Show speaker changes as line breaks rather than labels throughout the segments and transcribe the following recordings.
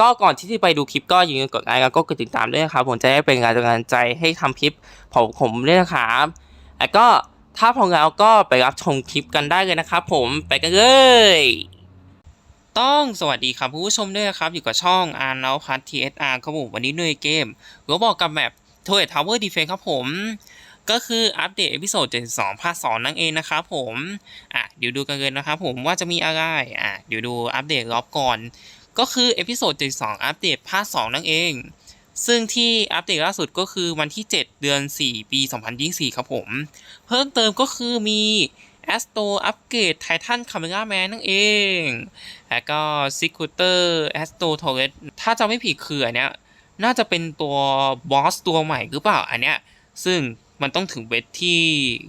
ก็ก่อนที่จะไปดูคลิปก็อย่าลืมกดไลค์แล้วก็กดติดตามด้วยนะครับผมจะได้เป็นกำลังใจให้ทำคลิปของผมด้วยนะครับแล้วก็ถ้าพร้อมแล้วก็ไปรับชมคลิปกันได้เลยนะครับผมไปกันเลย ต้องสวัสดีครับผู้ชมด้วยนะครับ อยู่กับช่องอาร์น p พัททีเอสอาร์ครับผมวันนี้ด้วยเกมก็บอกกับแมปโทเ t ทาวเวอร์ดีเฟนครับผมก็คืออัปเดตเอพิโซด72ภาค2นั่นเองนะครับผม อะเดี๋ยวดูกันเลยนะครับผมว่าจะมีอะไร อะเดี๋ยวดูอัปเดตรอบก่อน ก็คือเอพิโซด72 อัปเดตภาค 2 นั่นเอง ซึ่งที่อัปเดตล่าสุดก็คือวันที่ 7 เดือน 4 ปี 2024 ครับผม เพิ่มเติมก็คือมี a s t r o อัปเกรดไททันคาเม r าแมนนั่นเอง แล้วก็ s e c u t e r a s t r o t o r r e t ถ้าจำไม่ผิดคืออันเนี้ยน่าจะเป็นตัวบอสตัวใหม่หรือเปล่าอันเนี้ยซึ่งมันต้องถึงเวทที่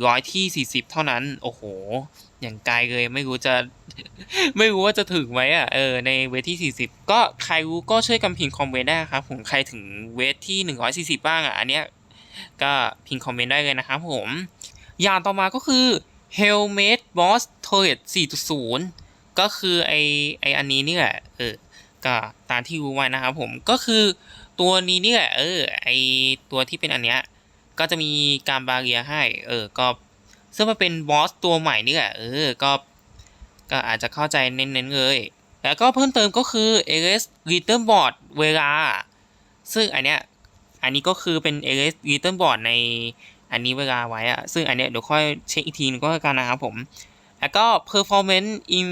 ร้อยที่ 40 เท่านั้น โอ้โห อย่างไกลเลยไม่รู้จะ ไม่รู้ว่าจะถึงไหมอะเออในเวทที่ 40 ก็ใครรู้ก็ช่วยกันพิมพ์คอมเมนต์ได้ครับผมใครถึงเวทที่ 140 บ้างอะอันเนี้ยก็พิมพ์คอมเมนต์ได้เลยนะครับผมอย่างต่อมาก็คือ Helmet Boss Turret 4.0 ก็คือไอไออันนี้นี่แหละเออก็ตามที่รู้ไว้นะครับผมก็คือตัวนี้นี่แหละเออไอตัวที่เป็นอันเนี้ยก็จะมีการบาเรียให้ เออ ก็ ซึ่งมันเป็นบอสตัวใหม่นี่แหละเออก็ก็อาจจะเข้าใจเน้นๆเลย แล้วก็เพิ่มเติมก็คือ a l s Return Board เวลา ซึ่งอันเนี้ยอันนี้ก็คือเป็น a l s Return Board ในอันนี้เวลาไว้อะซึ่งอันเนี้ยเดี๋ยวค่อยเช็คอีกทีนึงก็แล้วกันนะครับผม แล้วก็ performance in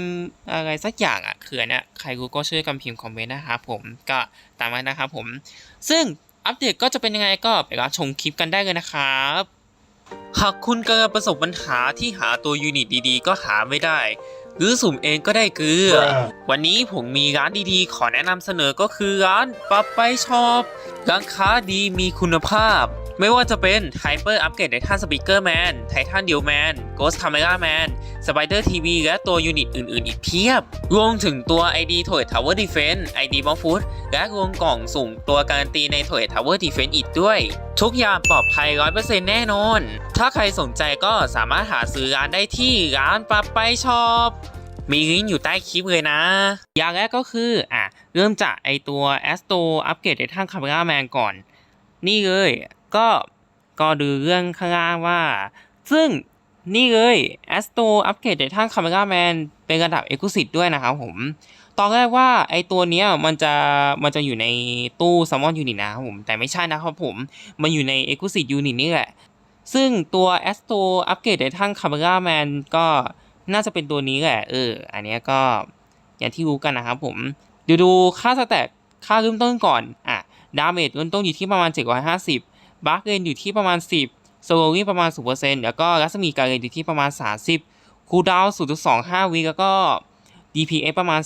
อะไรสักอย่างอะคืออันเนี้ยใครรู้ก็ช่วยกันพิมพ์คอมเมนต์นะครับผมก็ตามนั้นนะครับผม ซึ่งอัปเดตก็จะเป็นยังไงก็ไปรับชมคลิปกันได้เลยนะครับ หากคุณกำลังประสบปัญหาที่หาตัวยูนิตดีๆ ก็หาไม่ได้ หรือสุ่มเองก็ได้เกลือ วันนี้ผมมีร้านดีๆ ขอแนะนำเสนอก็คือร้านปับไปช็อปร้านค้าดีมีคุณภาพ ไม่ว่าจะเป็นไฮเปอร์อัปเกรดไททันสปีกเกอร์แมนไททันเดียวแมนโกสคาเมราแมนสไปเดอร์ทีวีและตัวยูนิตอื่น ๆ อีกเพียบ รวมถึงตัว ID t o y Tower Defense ID b o m f o o d และรวมกล่องสุ่มตัวการันตีใน t o y Tower Defense อีกด้วย ทุกอย่างปลอดภัย 100%แน่นอน ถ้าใครสนใจก็สามารถหาซื้อร้านได้ที่ร้านปับไปช็อปมีลิงก์อยู่ใต้คลิปเลยนะ อย่างแรกก็คือ อะ เริ่มจากไอตัว a s t o อัปเกรดไททันคาเมราแมนก่อน นี่เลย ก็ก็ดูเรื่องข้างล่างว่า ซึ่งนี่เลย a s t r o อัปเกรดไททันคาเมราแมนเป็นระดับ e x c l u s i v e ด้วยนะครับผม ตอนแรกว่าไอตัวเนี้ยมันจะมันจะอยู่ในตู้ซัมมอนยูนิตนะครับผม แต่ไม่ใช่นะครับผม มันอยู่ใน e x c l u s i v e Unit นี่แหละ ซึ่งตัว a s t r o อัปเกรดไททันคาเมราแมนก็น่าจะเป็นตัวนี้แหละ เออ อันนี้ก็อย่างที่รู้กันนะครับผมดี๋ยวดูค่าสแต็กค่าเริ่มต้นก่อน อะ ดาเมจเริ่มต้นอยู่ที่ประมาณ 750 บัคเรนอยู่ที่ประมาณ 10 โซโลวิ่งประมาณ 0%แล้วก็รัศมีการเรนอยู่ที่ประมาณ 30 คูลดาวน์0.25 วิแล้วก็ DPS ประมาณ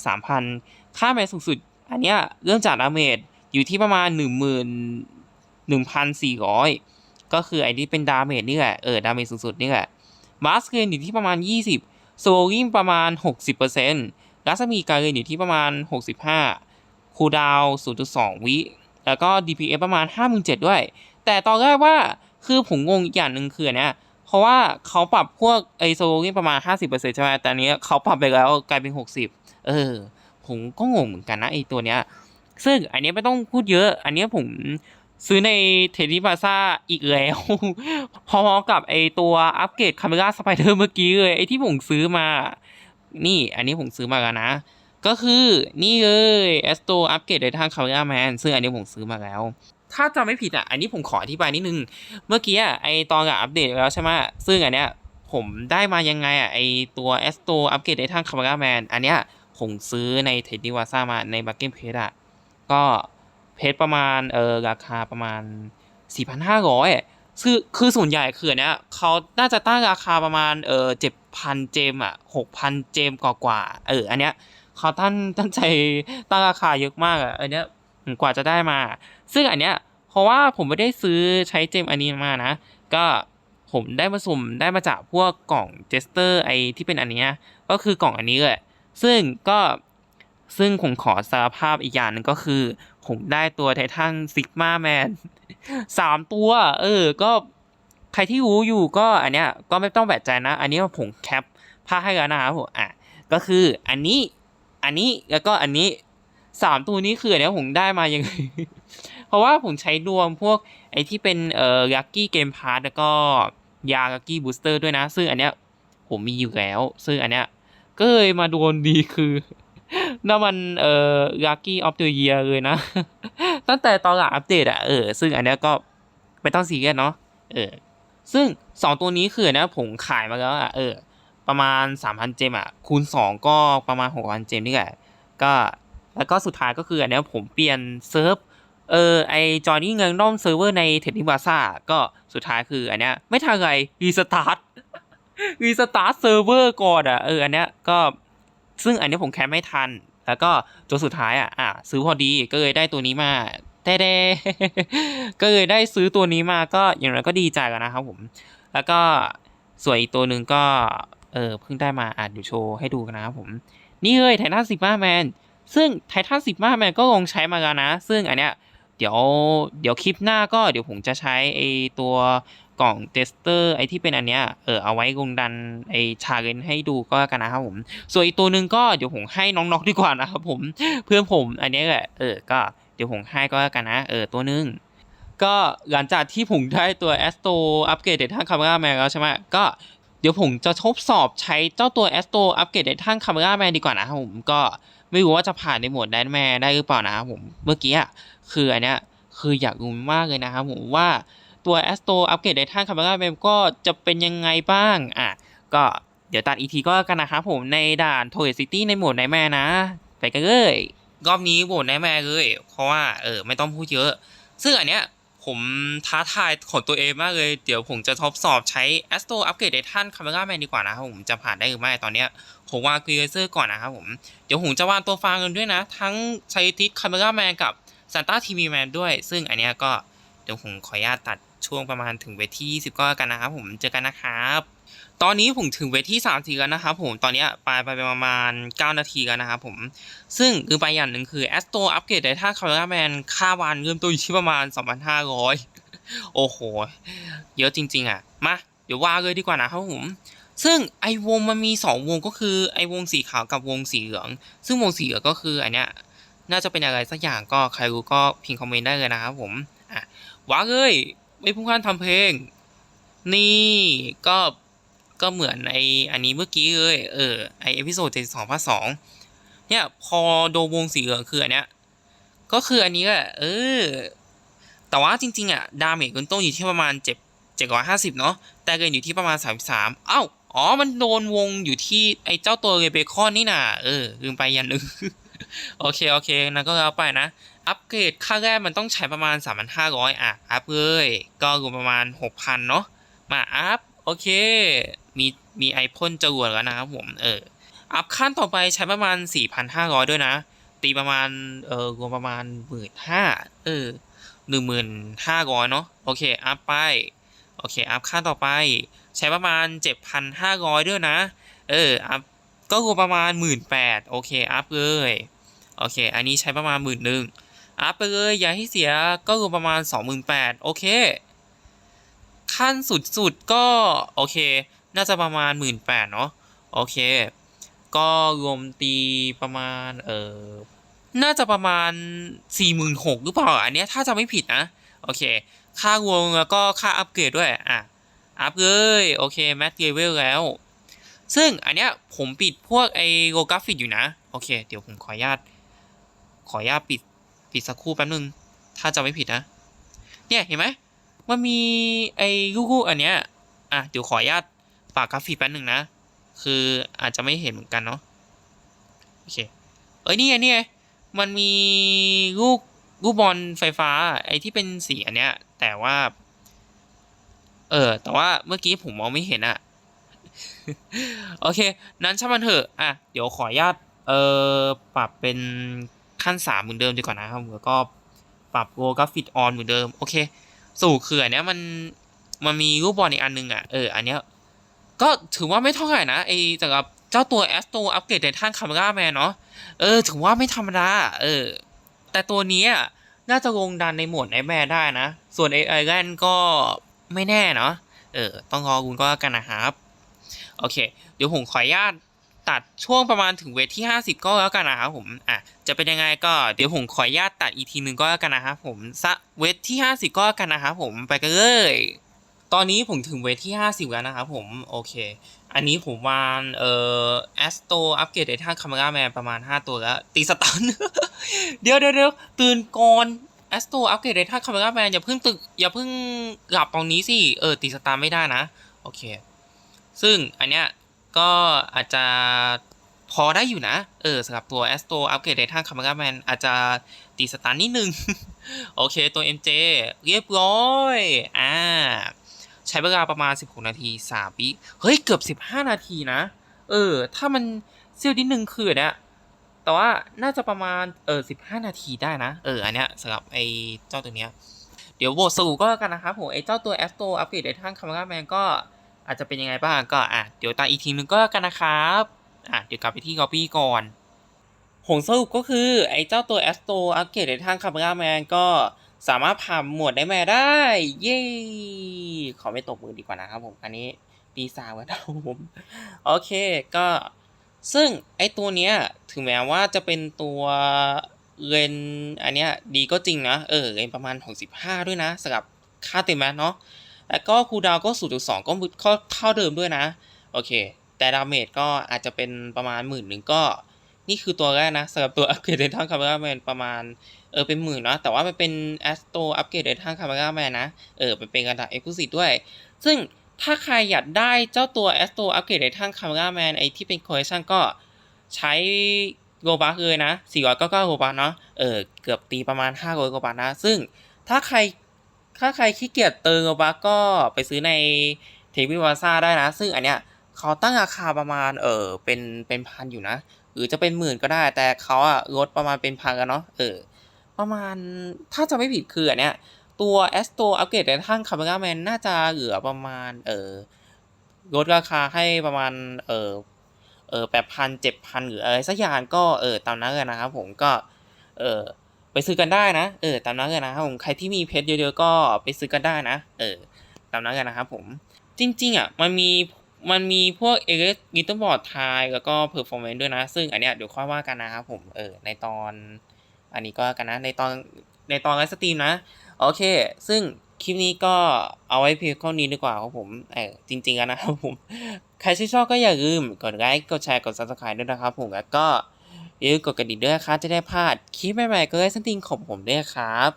3,000 ค่าแมสสูงสุด อันเนี้ยเริ่มจากดาเมจอยู่ที่ประมาณ11,400 ก็คือไอ้ที่เป็นดาเมจนี่แหละ เออ ดาเมจสูงสุดนี่แหละบัสเรนอยู่ที่ประมาณ 20 โซโลวิ่งประมาณ 60%รัศมีการเรนอยู่ที่ประมาณ 65คูลดาวน์0.2 วิ แล้วก็ DPS ประมาณ 5,700ด้วย แต่ตอนแรกว่าคือผมงงอีกอย่างหนึ่งคือเนี้ยเพราะว่าเขาปรับพวกไอโซโลวิ่ประมาณ 50%ใช่ไหมแต่อันเนี้ยเขาปรับไปแล้วกลายเป็น 60 เออ ผมก็งงเหมือนกันนะไอตัวเนี้ย ซึ่งอันเนี้ยไม่ต้องพูดเยอะ อันเนี้ยผมซื้อในเทนนิพาซ่าอีกแล้ว พอๆกับไอตัวอัปเกรดคาเมราสไปเดอร์เมื่อกี้เลย ไอที่ผมซื้อมา นี่อันนี้ผมซื้อมาแล้วนะ ก็คือนี่เลยแอสโตอัปเกรดในทางคาเมร์ a แมนซึ่งอันนี้ผมซื้อมาแล้ว ถ้าจำไม่ผิดอะ อันนี้ผมขออธิบายนิดนึง เมื่อกี้อะไอตอนกับอัปเดตแล้วใช่ไหมซึ่งอันเนี้ยผมได้มายังไงอะไอตัวแอสโตอัปเกรดในทางคาร์ a แมนอันเนี้ยผมซื้อในเทดดี้วาซ่ามาในบักเก็ตเพจอะ ก็เพจประมาณเออราคาประมาณ 4,500คือคือส่วนใหญ่คืออนเนี้ยเขาน่าจะตั้งราคาประมาณเออ7,000เจมอะ6,000เจมกว่ากว่าเออ อันเนี้ยเขาตั้งตั้งใจตั้งราคาเยอะมากอะอันเนี้ยกว่าจะได้มา ซึ่งอันเนี้ย ราะว่าผมไม่ได้ซื้อใช้เจมอันนี้มานะ ก็ผมได้มาสุ่มได้มาจากพวกกล่องเจสเตอร์ไอที่เป็นอันเนี้ยก็คือกล่องอันนี้เลยซึ่งก็ซึ่งผมขอสารภาพอีกอย่างหนึ่งก็คือ ผมได้ตัวไททันซิกมาแมนสามตัว เออ ก็ใครที่รู้อยู่ก็อันเนี้ยก็ไม่ต้องแปลกใจนะ อันนี้ผมแคปภาพให้แล้วนะครับผมอะก็คืออันนี้ อันนี้แล้วก็อันนี้สามตัวนี้คืออันเนี้ยผมได้มายังไง เพราะว่าผมใช้รวมพวกไอที่เป็นเอ่อลักกี้เกมพาร์ตแล้วก็ยาลักกี้บูสเตอร์ด้วยนะ ซึ่งอันเนี้ยผมมีอยู่แล้ว ซึ่งอันเนี้ยก็เลยมาโดนดีคือนั่นมันเอ่อลักกี้ออฟเดอะเยียเลยนะ ตั้งแต่ตอนหลังอัปเดตอะเออซึ่งอันเนี้ยก็ไม่ต้องซีเรียสเนาะเออซึ่งสองตัวนี้คืออันเนี้ยผมขายมาแล้วอะเออประมาณ 3,000 เจมอะคูณ 2 ก็ประมาณ 6,000 เจมนี่แหละก็แล้วก็สุดท้ายก็คืออันเนี้ยผมเปลี่ยนเซิร์ฟ เออไอจอนี่เงินด้อมเซิร์ฟเวอร์ในเทนนิบาซ่าก็สุดท้ายคืออันเนี้ยไม่ทันไรรีสตาร์ทรีสตาร์ทเซิร์ฟเวอร์ก่อนอะเอออันเนี้ยก็ซึ่งอันเนี้ยผมแคปไม่ทัน แล้วก็จนสุดท้ายอะอะซื้อพอดีก็เลยได้ตัวนี้มาแต่เดก็เลยได้ซื้อตัวนี้มาก็อย่างไรก็ดีใจกันนะครับผม แล้วก็ส่วนอีกตัวหนึ่งก็เออเพิ่งได้มาอ่านอยู่โชว์ให้ดูกันนะครับผม นี่เลยไททันสิบมาแมนซึ่งไททันสิบมาแมนก็ลองใช้มาแล้วนะ ซึ่งอันเนี้ย เดี๋ยวเดี๋ยวคลิปหน้าก็เดี๋ยวผมจะใช้ไอตัวกล่องเทสเตอร์ไอที่เป็นอันเนี้ยเออเอาไว้ลงดันไอชาเลนให้ดูก็แล้วกันนะครับผมส่วนอีกตัวหนึ่งก็เดี๋ยวผมให้น้องๆดีกว่านะครับผมเพื่อนผมอันเนี้ยแหละเออก็เดี๋ยวผมให้ก็แล้วกันนะเออตัวหนึงก็หลังจากที่ผมได้ตัว a s t r o อัปเกรดเดทันคาเมราแมนแล้วใช่ไหมก็เดี๋ยวผมจะทดสอบใช้เจ้าตัว a s t r o อัปเกรดเดทันคาเมราแมนดีกว่านะครับผมก็ไม่รู้ว่าจะผ่านในโหมดไดนแมนได้หรือเปล่านะครับผมเมื่อกี้อะ คืออันเนี้ยคืออยากรู้มากเลยนะครับผมว่าตัว a s t r o อัปเกรดเดทันคาเมราแมนก็จะเป็นยังไงบ้าง อะ ก็เดี๋ยวตัดอีทีก็แล้วกันนะครับผมในด่านโทเรซิตี้ในโหมดไดแมนนะ ไปกันเลย รอบนี้โหมดไดแมนเลย เพราะว่าเออไม่ต้องพูดเยอะ ซึ่งอันเนี้ยผมท้าทายของตัวเองมากเลย เดี๋ยวผมจะทดสอบใช้ Astro Upgrade Titan Camera Man ดีกว่านะครับผมจะผ่านได้หรือไม่ตอนเนี้ยผมวาง g r e a s e r ก่อนนะครับผม เดี๋ยวผมจะวางตัวฟางกันด้วยนะ ทั้งใช้ทิศ Camera Man กับ Santa TV Man ด้วย ซึ่งอันเนี้ยก็เดี๋ยวผมขออนุญาตตัดช่วงประมาณถึงเวที20ก็แล้วกันนะครับผมเจอกันนะครับ ตอนนี้ผมถึงเวที30แล้วนะครับผมตอนนี้ยปไปประมาณ 9 นาทีแล้วนะครับผม ซึ่งคือไปอย่างหนึ่งคือ Astro Upgrade Data Camera Man ค่าวานเริ่มต้นอยู่ที่ประมาณ 2,500 โอ้โห เยอะจริง ๆ อะ มา เดี๋ยวว่าเลยดีกว่านะครับผมซึ่งไอวงมันมี 2 วงก็คือไอวงสีขาวกับวงสีเหลือง ซึ่งวงสีเหลืองก็คืออันเนี้ย น่าจะเป็นอะไรสักอย่างก็ใครรู้ก็พิมพ์คอมเมนต์ได้เลยนะครับผมอะว่าเลยไม่พุ่งขั้นทำเพลง นี่ก็ก็เหมือนไออันนี้เมื่อกี้เลยเออไอเอพิโซดเจ็ดสองพาร์ทสองเนี่ยพอโดวงสีเหลืองคืออันเนี้ยก็คืออันนี้แหละเออ แต่ว่าจริง ๆ อะ ดาเมจเงินต้นอยู่ที่ประมาณเจ็ดเจ็ดร้อยห้าสิบเนาะแต่เกินอยู่ที่ประมาณสามสามเอ้าอ๋อ มันโดนวงอยู่ที่ไอ้เจ้าตัวเรเบคอนนี่น่ะเออลืมไปอย่างหนึง โอเค โอเคนะก็แล้วไปนะ อัปเกรดค่าแรกมันต้องใช้ประมาณ 3,500 อะ อัพเลย ก็รวมประมาณ 6,000 เนาะ มาอัพ โอเค มีมีไอพ่นจรวดแล้วนะครับผม เออ อัพขั้นต่อไปใช้ประมาณ 4,500 ด้วยนะ ตีประมาณ เออรวมประมาณ 15,000เออ1,500เนาะ โอเค อัพไป โอเค อัพขั้นต่อไป ใช้ประมาณ 7,500 ด้วยนะ เออ อัพ ก็รวมประมาณ 18,000โอเคอัพเลยโอเค อันนี้ใช้ประมาณหมื่นหนึ่งอัพไปเลยอย่าให้เสียก็รวมประมาณ 28,000โอเค ขั้นสุดๆก็โอเค น่าจะประมาณ 18,000เนาะโอเค ก็รวมตีประมาณเออน่าจะประมาณ 46,000หรือเปล่าอันนี้ถ้าจะไม่ผิดนะโอเค ค่าวงแล้วก็ค่าอัปเกรดด้วยอะอัพเลยโอเคแมทเลเวลแล้ว ซึ่งอันเนี้ยผมปิดพวกไอโกราฟิกอยู่นะ โอ
เค เดี๋ยวผมขออนุญาต ขออนุญาตปิดปิดสักครู่แป๊บนึง ถ้าจะไม่ผิดนะ เนี่ยเห็นไหมมันมีไอ้ลูกอันเนี้ย อะเดี๋ยวขออนุญาตปากกราฟิกแป๊บนึงนะ คืออาจจะไม่เห็นเหมือนกันเนาะ โอเค เอ้ยนี่ไงนี่ไงมันมีลูกลูกบอลไฟฟ้าไอ้ที่เป็นสีอันเนี้ย แต่ว่า เออ แต่ว่าเมื่อกี้ผมมองไม่เห็นอะ โอเค นั้นช่างมันเถอะ อะ เดี๋ยวขออนุญาต เอ่อ ปรับเป็นขั้นสามเหมือนเดิมดีกว่านะครับแล้วก็ปรับโลกราฟิกออนเหมือนเดิม โอเค สู่เขื่อนเนี้ยมัน มันมีรูปบอลอีกอันนึงอะ เออ อันเนี้ย ก็ถือว่าไม่เท่าไหร่นะไอสำหรับเจ้าตัว a s t r o อัปเกรดในท่านคาเมราแมนเนาะ เออ ถือว่าไม่ธรรมดา เออ แต่ตัวนี้น่าจะลงดันในโหมดไอแม่ได้นะ ส่วนไอไอแลนก็ไม่แน่เนาะ เออ ต้องรอคุณก็แล้วกันนะครับ โอเค เดี๋ยวผมขออนุญาตตัดช่วงประมาณถึงเวทที่ 50 ก็แล้วกันนะครับผม อะ จะเป็นยังไงก็เดี๋ยวผมขออนุญาตตัดอีกทีหนึ่งก็แล้วกันนะครับผมสะเวทที่ 50 ก็แล้วกันนะครับผมไปกันเลย ตอนนี้ผมถึงเวทที่ 50 แล้วนะครับผม โอเค อันนี้ผมวางเอ่อแอสโตอัปเกรดในท่าคาเมราแมนประมาณ 5 ตัวแล้ว ตีสตัน เดี๋ยวเดี๋ยวเดี๋ยวตื่นก่อนแอสโตอัปเกรดในท่าคาเมราแมนอย่าเพิ่งตึกอย่าเพิ่งหลับตรงนี้สิ เออตีสตาร์ไม่ได้นะ โอเค ซึ่งอันเนี้ยก็อาจจะพอได้อยู่นะ เออสำหรับตัว a s t r o อัปเกรดในทาง Camera Man อาจจะตีสตาร์นิดนึง โอเคตัว MJ เรียบร้อย อ่า ใช้เวลาประมาณ 16 นาที 3 วิเฮ้ย เกือบ 15 นาทีนะ เออ ถ้ามันเซี่ยวนิดนึงคือเนี่ยแต่ว่าน่าจะประมาณ เออ 15 นาทีได้นะ เออ อันเนี้ยสำหรับไอ้เจ้าตัวเนี้ย เดี๋ยวโหวตสรุปก็แล้วกันนะครับผมไอ้เจ้าตัว a s t r o อัปเกรดในทาง Camera Man ก็ อาจจะเป็นยังไงบ้างก็อะเดี๋ยวตามอีกทีนึงก็แล้วกันนะครับอะเดี๋ยวกลับไปที่ copy ก่อนผลสรุปก็คือ ไอ้เจ้าตัว Astro อัปเกรดในทาง Camera Man ก็สามารถผ่านหมวดได้แม่ได้ เย้ ขอไม่ตบมือดีกว่านะครับผม อันนี้ปีศาจนะผม โอเคก็ ซึ่งไอ้ตัวเนี้ย ถึงแม้ว่าจะเป็นตัวเลนอันเนี้ยดีก็จริงนะ เออเลนประมาณ 65 ด้วยนะสำหรับค่าเต็มแมสเนาะ แล้วก็คูลดาวน์ก็ 0.2ก็เท่าเดิมด้วยนะ โอเค แต่ดาเมจก็อาจจะเป็นประมาณหมื่นหนึ่งก็ นี่คือตัวแรกนะสำหรับตัวอัปเกรดในทางคาเมราแมนประมาณ เออเป็นหมื่นนะแต่ว่ามันเป็นแอสโตอัปเกรดในทางคาเมราแมนนะ เออมันเป็นกระดาษเอ็กซ์คลูซีฟด้วย ซึ่งถ้าใครอยากได้เจ้าตัวแอสโตอัปเกรดในทางคาเมราแมนไอที่เป็นคอลเลคชันก็ใช้โรบัคเลยนะ499โรบัคเนาะ เออเกือบตีประมาณ500โรบัคนะ ซึ่งถ้าใคร ถ้าใครขี้เกียจเติมโลบัคก็ไปซื้อในเทวิวาซ่าได้นะ ซึ่งอันเนี้ยเขาตั้งราคาประมาณเออเป็นเป็นพันอยู่นะ หรือจะเป็นหมื่นก็ได้ แต่เขาอะลดประมาณเป็นพันกันเนาะเออประมาณถ้าจะไม่ผิดคืออันเนี้ยตัว a s t r o อัปเกรดในทาง Camera Man น่าจะเหลือประมาณเออลดราคาให้ประมาณเออเออแปดพันเจ็ดพันหรืออะไรสักอย่างก็เออตามนั้นเลยนะครับผมก็เออ ไปซื้อกันได้นะเออตามนั้นเลยนะครับผมใครที่มีเพชรเยอะๆก็ไปซื้อกันได้นะเออตามนั้นกันนะครับผมจริงๆอะมันมีมันมีพวกเอเล็กกิตบอร์ดไทยแล้วก็เพอร์ฟอร์แมนซ์ด้วยนะ ซึ่งอันเนี้ยเดี๋ยวค่อยว่ากันนะครับผมเออในตอนอันนี้ก็กันนะในตอนในตอนไลฟ์สตรีมนะ โอเค ซึ่งคลิปนี้ก็เอาไว้เพียงเท่านี้ดีกว่าครับผมเออจริงๆแล้วนะครับผม ใครที่ชอบก็อย่าลืมกดไลค์กดแชร์กด subscribe ด้วยนะครับผมแล้วก็ อย่าลืมกดกระดิ่งด้วยนะครับจะได้พลาดคลิปใหม่ๆก็ได้สติงของผมด้วยครับ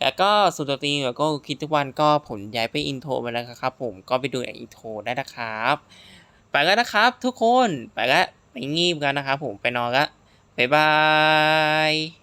แล้วก็สุดตรีแล้วก็คิดทุกวันก็ผมย้ายไปอินโทรมาแล้วครับผมก็ไปดูในอินโทรได้นะครับ ไปแล้วนะครับทุกคนไปแล้วไปงีบกันนะครับผมไปนอนละบ๊ายบาย